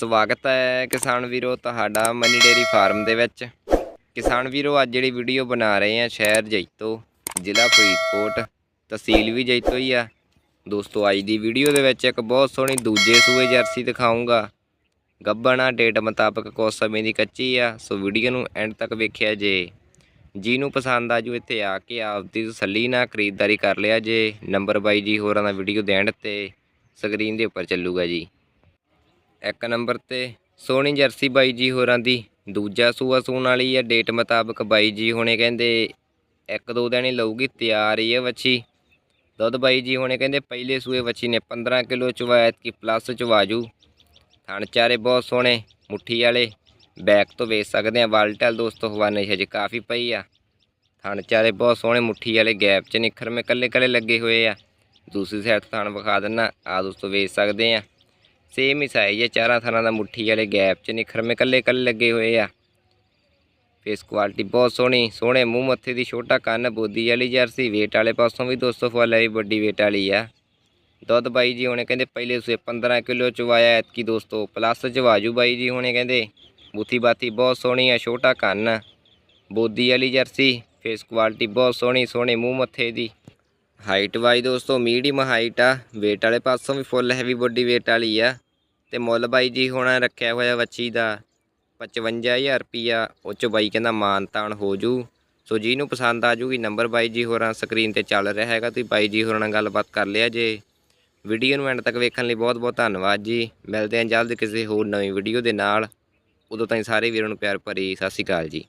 ਸਵਾਗਤ ਹੈ ਕਿਸਾਨ ਵੀਰੋ ਤੁਹਾਡਾ ਮਨੀ ਡੇਰੀ ਫਾਰਮ ਦੇ ਵਿੱਚ। ਕਿਸਾਨ ਵੀਰੋ, ਅੱਜ ਜਿਹੜੀ ਵੀਡੀਓ ਬਣਾ ਰਹੇ ਆ ਸ਼ਹਿਰ ਜੈਤੋ, ਜ਼ਿਲ੍ਹਾ ਫਰੀਦਕੋਟ, ਤਹਿਸੀਲ ਵੀ ਜੈਤੋ ਹੀ ਆ। ਦੋਸਤੋ, ਅੱਜ ਦੀ ਵੀਡੀਓ ਦੇ ਵਿੱਚ ਇੱਕ ਬਹੁਤ ਸੋਹਣੀ ਦੂਜੇ ਸੂਏ ਜਰਸੀ ਦਿਖਾਉਂਗਾ ਗੱਬਣਾ ਡੇਟ ਮੁਤਾਬਕ ਕੁਝ ਸਮੇਂ ਦੀ ਕੱਚੀ ਆ, ਸੋ ਵੀਡੀਓ ਨੂੰ ਐਂਡ ਤੱਕ ਵੇਖਿਆ ਜੇ। ਜਿਹਨੂੰ ਪਸੰਦ ਆ ਜੂ, ਇੱਥੇ ਆ ਕੇ ਆਪਦੀ ਤਸੱਲੀ ਨਾਲ ਖਰੀਦਦਾਰੀ ਕਰ ਲਿਆ ਜੇ। ਨੰਬਰ ਬਾਈ ਜੀ ਹੋਰਾਂ ਦਾ ਵੀਡੀਓ ਦੇਣ ਤੇ ਸਕਰੀਨ ਦੇ ਉੱਪਰ ਚੱਲੂਗਾ ਜੀ। ਇੱਕ ਨੰਬਰ ਤੇ, ਸੋਹਣੀ ਜਰਸੀ ਬਾਈ ਜੀ ਹੋਰਾਂ ਦੀ। ਦੂਜਾ ਸੂਆ ਸੂਣ ਵਾਲੀ ਆ ਡੇਟ ਮੁਤਾਬਕ ਬਾਈ ਜੀ ਹੁਣੇ ਕਹਿੰਦੇ ਇੱਕ ਦੋ ਦਿਨ ਹੀ ਲਊਗੀ, ਤਿਆਰ ਹੀ ਹੈ ਵੱਛੀ। ਦੁੱਧ ਬਾਈ ਜੀ ਹੁਣੇ ਕਹਿੰਦੇ ਪਹਿਲੇ ਸੂਏ ਵੱਛੀ ਨੇ 15 ਕਿਲੋ ਚਵਾਇਤ ਕੀ ਪਲੱਸ ਚਵਾਜੂ ਥਣ ਚਾਰੇ ਬਹੁਤ ਸੋਹਣੇ, ਮੁੱਠੀ ਵਾਲੇ ਬੈਕ ਤੋਂ ਵੇਚ ਸਕਦੇ ਆ ਵਾਲਟਲ ਦੋਸਤੋ, ਹਵਾਨੇ ਹਜੇ ਕਾਫੀ ਪਈ ਆ। ਥਣ ਚਾਰੇ ਬਹੁਤ ਸੋਹਣੇ, ਮੁੱਠੀ ਵਾਲੇ ਗੈਪ 'ਚ ਨਿਖਰ ਮੇ ਕੱਲੇ ਕੱਲੇ ਲੱਗੇ ਹੋਏ ਆ। ਦੂਸਰੀ ਸਾਈਡ ਤੋਂ ਥਣ ਵਿਖਾ ਦਿੰਨਾ ਆ ਦੋਸਤੋ ਵੇਚ ਸਕਦੇ ਆ। ਸੇਮ ਹੀ ਸਾਈਜ਼ ਹੈ ਚਾਰਾਂ ਥਣਾਂ ਦਾ ਮੁੱਠੀ ਵਾਲੇ ਗੈਪ 'ਚ ਨਿਖਰਮੇ ਕੱਲੇ ਕੱਲੇ ਲੱਗੇ ਹੋਏ ਆ। ਫੇਸ ਕੁਆਲਿਟੀ ਬਹੁਤ ਸੋਹਣੀ, ਸੋਹਣੇ ਮੂੰਹ ਮੱਥੇ ਦੀ, ਛੋਟਾ ਕੰਨ, ਬੋਦੀ ਵਾਲੀ ਜਰਸੀ ਵੇਟ ਵਾਲੇ ਪਾਸੋਂ ਵੀ 200 ਫੁੱਲ ਵਾਲੀ ਵੱਡੀ ਵੇਟ ਵਾਲੀ ਆ। ਦੁੱਧ ਬਾਈ ਜੀ ਹੁਣੇ ਕਹਿੰਦੇ ਪਹਿਲੇ ਸੂਏ 15 ਕਿਲੋ ਚਵਾਇਆ ਐਤਕੀ ਦੋਸਤੋ ਪਲੱਸ ਚਵਾਜੂ ਬਾਈ ਜੀ ਹੁਣੇ ਕਹਿੰਦੇ। ਬੂਥੀ ਬਾਤੀ ਬਹੁਤ ਸੋਹਣੀ ਆ, ਛੋਟਾ ਕੰਨ, ਬੋਦੀ ਵਾਲੀ ਜਰਸੀ ਫੇਸ ਕੁਆਲਿਟੀ ਬਹੁਤ ਸੋਹਣੀ, ਸੋਹਣੇ ਮੂੰਹ ਮੱਥੇ ਦੀ। ਹਾਈਟ ਵਾਈ ਦੋਸਤੋ ਮੀਡੀਅਮ ਹਾਈਟ ਆ। ਵੇਟ ਵਾਲੇ ਪਾਸੋਂ ਵੀ ਫੁੱਲ ਹੈਵੀ ਬੋਡੀ ਵੇਟ ਵਾਲੀ ਆ। ਤੇ ਮੁੱਲ ਬਾਈ ਜੀ ਹੋਣਾ ਰੱਖਿਆ ਹੋਇਆ ਬੱਚੀ ਦਾ 55000 ਰੁਪਿਆ ਉਹ 'ਚ ਬਾਈ ਕਹਿੰਦਾ ਮਾਨ ਤਾਨ ਹੋ ਜੂ। ਸੋ ਜਿਹਨੂੰ ਪਸੰਦ ਆ ਜੂਗੀ ਨੰਬਰ ਬਾਈ ਜੀ ਹੋਰਾਂ ਸਕਰੀਨ ਤੇ ਚੱਲ ਰਿਹਾ ਹੈਗਾ। ਤੁਸੀਂ ਬਾਈ ਜੀ ਹੋਰਾਂ ਨਾਲ ਗੱਲਬਾਤ ਕਰ ਲਿਆ ਜੇ। ਵੀਡੀਓ ਨੂੰ ਐਂਡ ਤੱਕ ਵੇਖਣ ਲਈ ਬਹੁਤ ਬਹੁਤ ਧੰਨਵਾਦ ਜੀ। ਮਿਲਦੇ ਹਾਂ ਜਲਦ ਕਿਸੇ ਹੋਰ ਨਵੀਂ ਵੀਡੀਓ ਦੇ ਨਾਲ। ਉਦੋਂ ਤਾਈਂ ਸਾਰੇ ਵੀਰਾਂ ਨੂੰ ਪਿਆਰ ਭਰੀ ਸਤਿ ਸ਼੍ਰੀ ਅਕਾਲ ਜੀ।